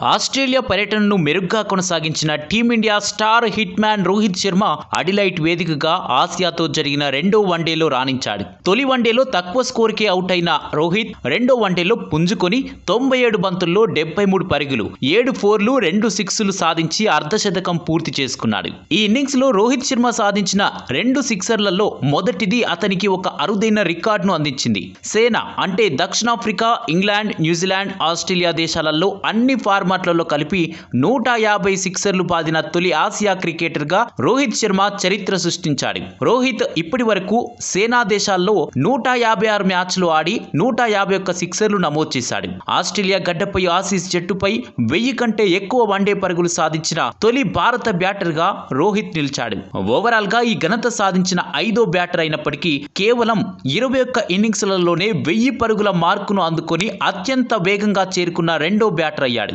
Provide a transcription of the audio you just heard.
Australia పర్యటనను మెరుగ్గా కొనసాగించిన team India star hit man Rohit Sharma Adelaide వేదికగా ఆసియాతో జరిగిన రెండో వన్డేలో రాణించాడు. తొలి వన్డేలో తక్కువ స్కోర్కే అవుట్ అయిన రోహిత్ రెండో వన్డేలో పుంజుకొని తొంభై ఏడు బంతుల్లో డెబ్బై మూడు పరుగులు ఏడు ఫోర్లు రెండు సిక్స్లు సాధించి అర్ధశతకం పూర్తి చేసుకున్నాడు. ఈ ఇన్నింగ్స్లో రోహిత్ శర్మ సాధించిన రెండు సిక్సర్లలో మొదటిది అతనికి ఒక అరుదైన రికార్డును అందించింది. సేన అంటే దక్షిణాఫ్రికా ఇంగ్లాండ్ న్యూజిలాండ్ ఆస్ట్రేలియా దేశాలలో అన్ని ఫార్మాట్లలో కలిపి నూట యాభై సిక్సర్లు పాదిన తొలి ఆసియా క్రికెటర్గా రోహిత్ శర్మ చరిత్ర సృష్టించాడు. రోహిత్ ఇప్పటి వరకు సేనా దేశాల్లో నూట యాభై ఆరు మ్యాచ్లు ఆడి నూట యాభై ఒక్క సిక్సర్లు నమోదు చేశాడు. ఆస్ట్రేలియా గడ్డపై ఆసీస్ జట్టుపై వెయ్యి కంటే ఎక్కువ వన్డే పరుగులు సాధించిన తొలి భారత బ్యాటర్గా రోహిత్ నిలిచాడు. ఓవరాల్గా ఈ ఘనత సాధించిన ఐదో బ్యాటర్ అయినప్పటికీ కేవలం ఇరవై ఒక్క ఇన్నింగ్స్లలోనే వెయ్యి పరుగుల మార్కును అందుకొని అత్యంత వేగంగా చేరుకున్న రెండో బ్యాటర్ అయ్యాడు.